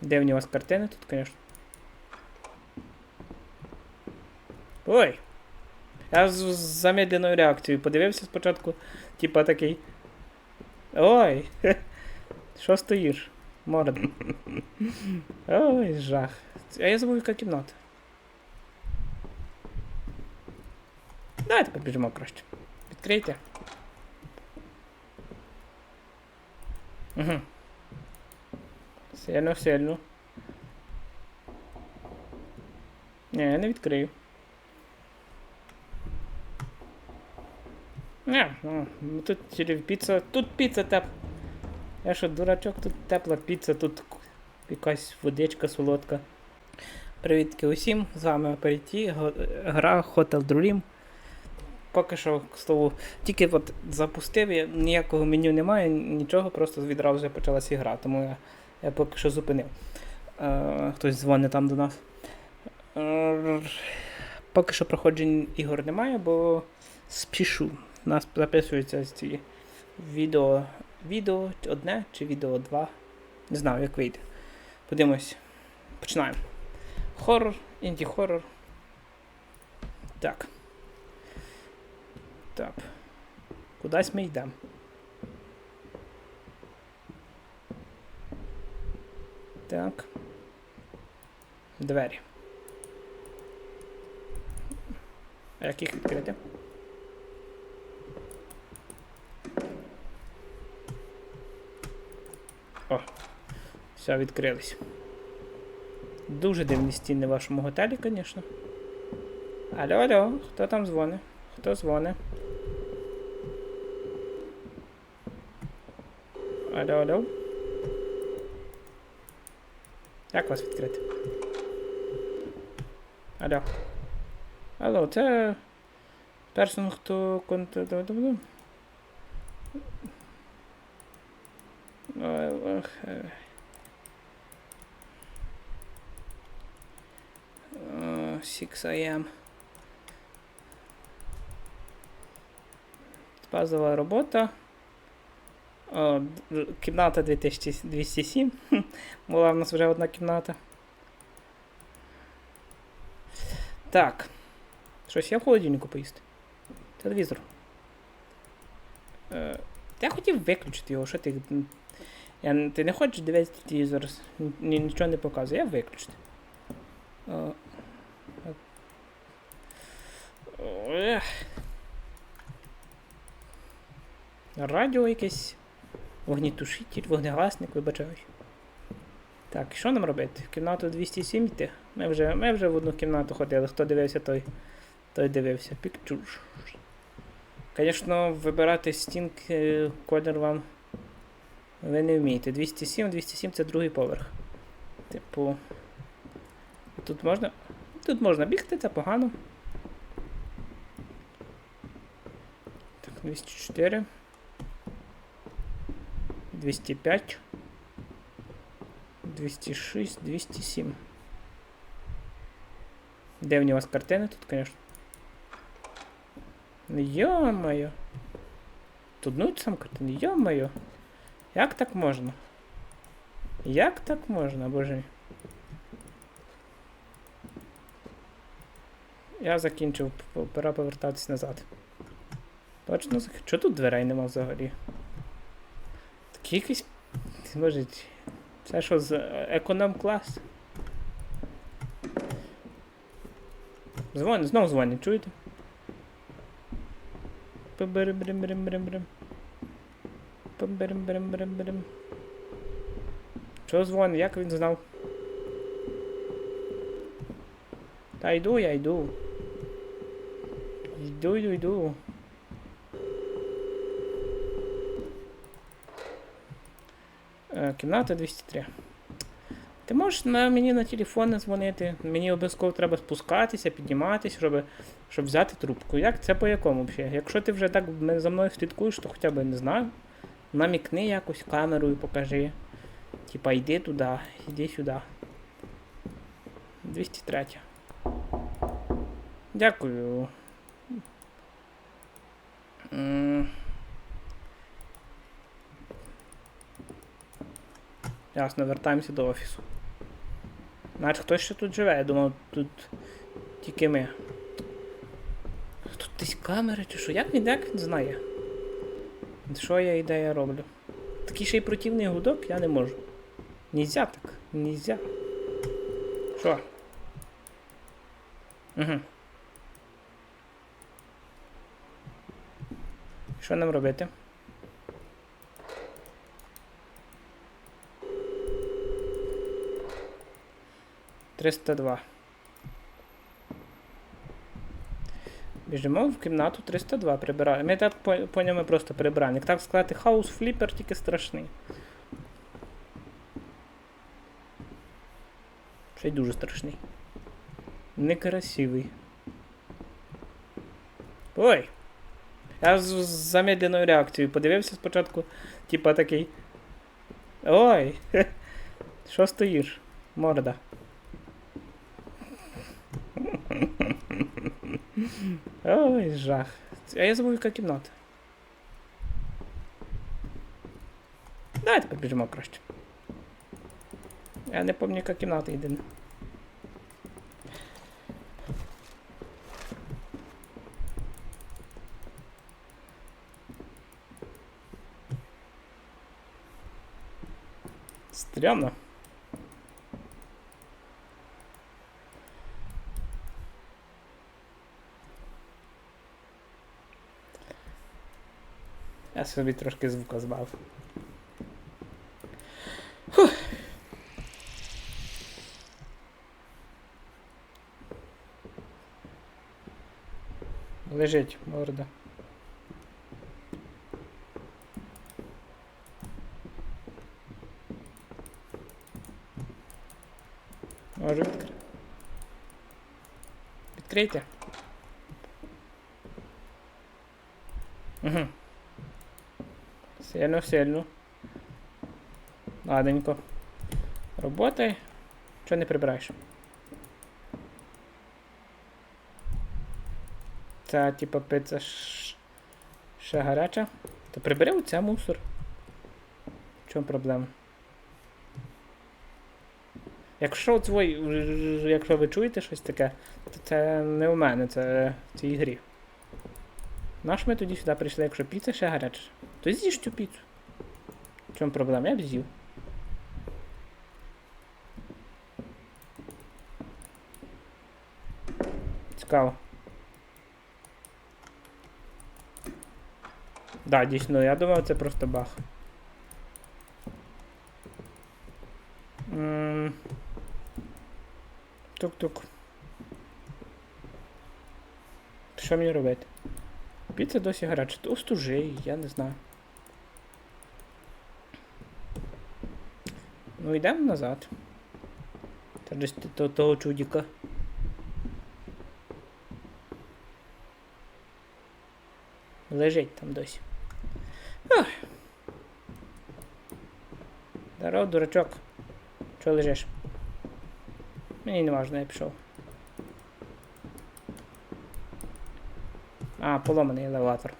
Дивні у вас картини тут, звісно. Ой! Я з замедленою реакцією подивився спочатку, типа такий. Ой! Що стоїш? Морда. Ой, жах. А я забув, яка кімната. Давайте побіжимо краще. Відкрийте. Угу. Сильно, сильно. Ні, я не відкрию. Не, ну, ну, тут піца. Тут піца теп. Я що, дурачок, тут тепла піца, тут якась водичка солодка. Привітки усім, з вами Аперіті, гра Hotel Dream. Поки що, к слову, тільки от запустив, я, ніякого меню немає, нічого, просто відразу почалася гра, тому я, я поки що зупинив. Е, хтось дзвонить там до нас. Е, поки що проходжень ігор немає, бо спішу. Нас записується ці відео. Відео одне чи відео два. Не знаю, як вийде. Подивимось. Починаємо. Хоррор, інді-хоррор. Так. Так. Кудись ми йдемо. Так. Двері. А як їх відкрити? О, все, відкрились. Дуже дивні стіни в вашому готелі, звісно. Алло, алло, хто там дзвонить? Хто дзвонить? Алло, алло. Як вас відкрити? Алло. Алло, це персон, хто контакт. Е. 6 AM. Базова робота. О, кімната 2207. Була в нас вже одна кімната. Так. Щось я в холодильнику поїсти. Телевізор. Е, я хотів виключити його, що ти. Я, ти не хочеш дивитися телевізор, ні, нічого не показує, я виключити. О, ех. Радіо якесь. Вогнітушитель, вогнегасник, вибачаюсь. Так, що нам робити? В кімнату 207 йти? Ми вже, ми вже в одну кімнату ходили. Хто дивився, той, той дивився. Pictures. Звісно, вибирати стінки, колір вам ви не вмієте. 207, 207 це другий поверх. Типу. Тут можна. Тут можна бігти, це погано. Так, 204. 205. 206, 207. Дивні у вас картини тут, звісно. Йо-моє. Тут ну сам картини, йо-моє. Як так можна? Як так можна, боже? Я закінчив, пора повертатись назад. Точно. Чого тут дверей нема взагалі? Якісь. Боже, це що з економ клас? Дзвонить, знов дзвонить, чуєте? Пибирим-брим-брим-брим-брим. Пибирим-брим-брим-брим. Чого дзвонить? Як він знав? Та йду, я йду. Йду, йду, йду. Кімната 203. Ти можеш на мені на телефон дзвонити. Мені обов'язково треба спускатися, підніматися, щоб, щоб взяти трубку. Як це по якому взагалі? Якщо ти вже так за мною слідкуєш, то хоча б не знаю. Намікни якось камерою покажи. Типа йди туди, йди сюди. 203. Дякую. Ясно, вертаємося до офісу. Наче хтось ще тут живе, я думав, тут тільки ми. Тут десь камери чи що? Як він як він знає? Що я ідея роблю? Такий ще й противний гудок я не можу. Нельзя так. Нельзя. Що? Угу. Що нам робити? Триста два. Біжимо в кімнату 302 прибираємо. Ми так по- поняв, ми просто прибиральник. Так сказати, хаус фліпер тільки страшний. Ще й дуже страшний. Некрасивий. Ой! Я з замедленою реакцією подивився спочатку, типа такий. Ой! Що стоїш? Морда. Ой, жах. А я забув, яка кімната. Давайте побіжимо краще. Я не пам'ятаю, яка кімната єдина. Стрёмно. Я собі трошки звука збав. Фух. Лежить морда. Може відкрити. Відкрийте. Угу. Сильно, сильно. Ладненько. Работай. Чого не прибираєш? Це типа пицца ще гаряча. То прибери оце мусор. В чому проблема? Якщо ви, якщо ви чуєте щось таке, то це не у мене, це в цій грі. Наш ми тоді сюди прийшли, якщо піца ще гаряча. То з'їж цю піцу. В чому проблема? Я б з'їв. Цікаво. Да, дійсно, я думав, це просто баг. М, Тук-тук. Що мені робити? Піца досі гаряча. Остужи, я не знаю. Ну йдемо назад. Та того чудіка. Лежить там досі. Ох. Здоров, дурачок. Чого лежиш? Мені не важно, я пішов. А, поломаний елеватор.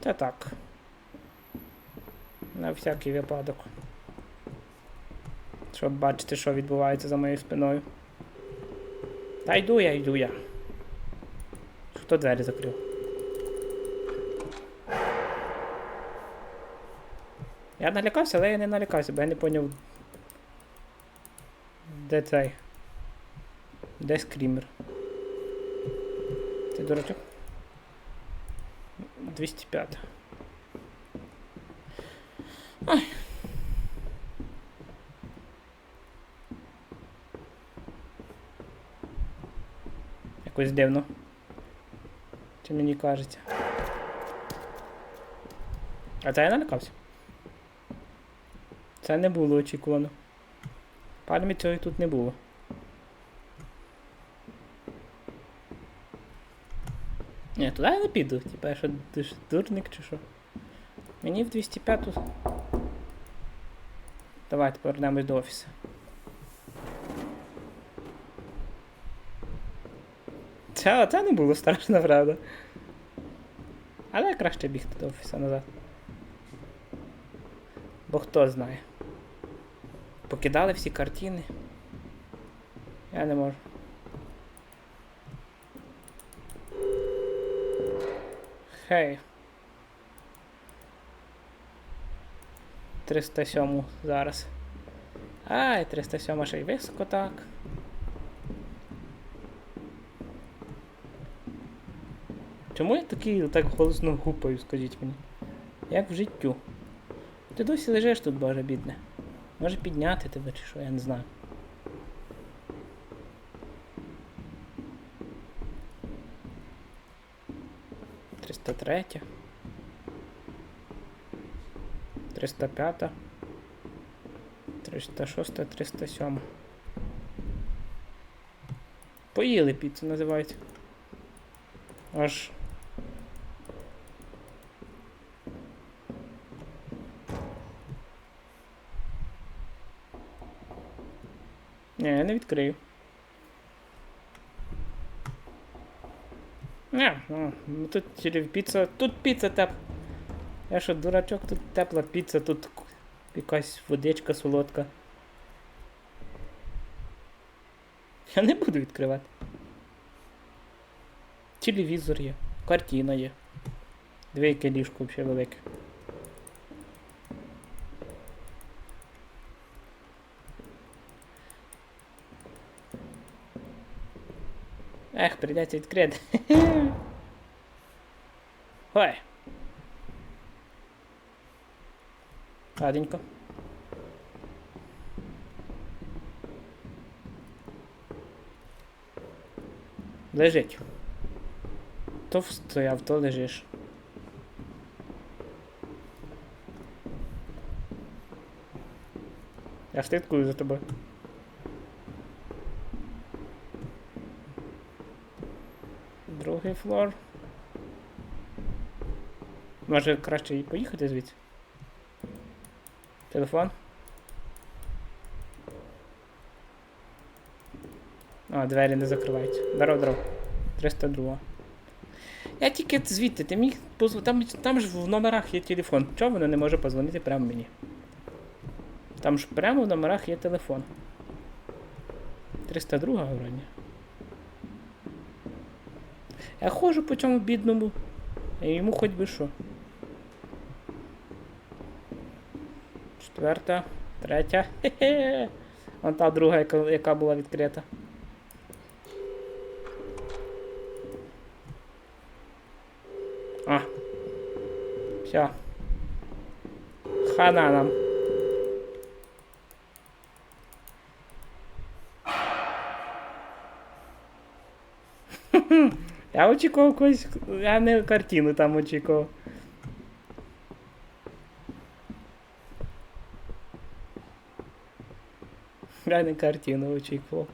Та так. На всякий випадок. Щоб бачити, що відбувається за моєю спиною. Та йду я, йду я. Хто двері закрив? Я налякався, але я не налякався, бо я не поняв. Де цей? Де скрімер? Ти дурачок? 205. Якось дивно. Чи мені кажеться? А це я налякався. Це не було очікувано. Пальмі цього тут не було. Ні, туди я не піду. Типа я що дурник чи що. Мені в 205 тут. Давайте повернемось до офісу. Це, це не було страшно, правда. Але краще бігти до офісу назад. Бо хто знає. Покидали всі картини. Я не можу. Хей. 307 зараз. Ай, 307 ще й високо так. Чому я такий так голосно гупаю, скажіть мені? Як в життю? Ти досі лежиш тут, боже бідне. Може підняти тебе чи що, я не знаю. Триста третя. Триста п'ята. Триста шоста, триста сьома. Поїли піцу називається. Аж. Ні, я не відкрию. Ні, ну, тут піца. Тут піца теп. Я що, дурачок, тут тепла піца, тут якась водичка солодка. Я не буду відкривати. Телевізор є, картина є. Дві яке ліжко взагалі велике. Ех, прийдеться відкрити. Ой. Ладенько. Лежить. То стояв, то лежиш. Я слідкую за тобою. Другий флор. Може краще і поїхати звідси? Телефон? А, двері не закриваються. Здорово, здорово. 302. Я тільки звідти, ти міг позв... там, там ж в номерах є телефон. Чого воно не може позвонити прямо мені? Там ж прямо в номерах є телефон. 302 вроді. Я ходжу по цьому бідному. Йому хоч би що. Четверта, третя. Хе-хе. Вон та друга, яка, яка була відкрита. А. Все. Хана нам. Я очікував когось. Я не картину там очікував. Не картину очікував.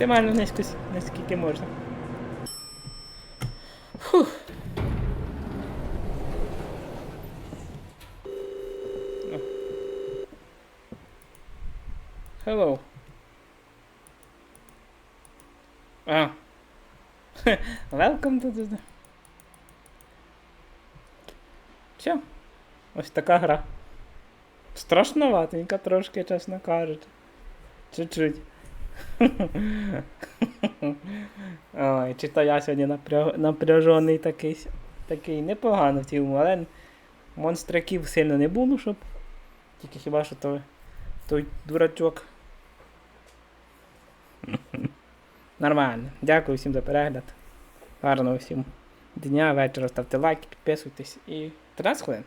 Максимально низько, наскільки можна. Фух. Hello. А. Welcome to the... Все. Ось така гра. Страшноватенька трошки, чесно кажучи. Чуть-чуть. Ой, чи то я сьогодні напряжений такий, такий непогано в цілому, але монстраків сильно не було, щоб. Тільки хіба що той, той дурачок. Нормально. Дякую всім за перегляд. Гарного всім дня, вечора. Ставте лайки, підписуйтесь і 13 хвилин.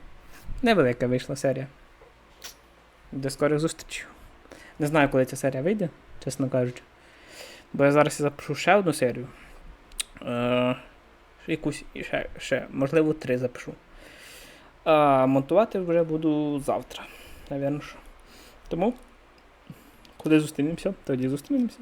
Невелика вийшла серія. До скорих зустрічей. Не знаю, коли ця серія вийде, чесно кажучи. Бо я зараз запишу ще одну серію. Е, якусь ще, ще, можливо, три запишу. А монтувати вже буду завтра. Навірно що. Тому, коли зустрінемося, тоді зустрінемося.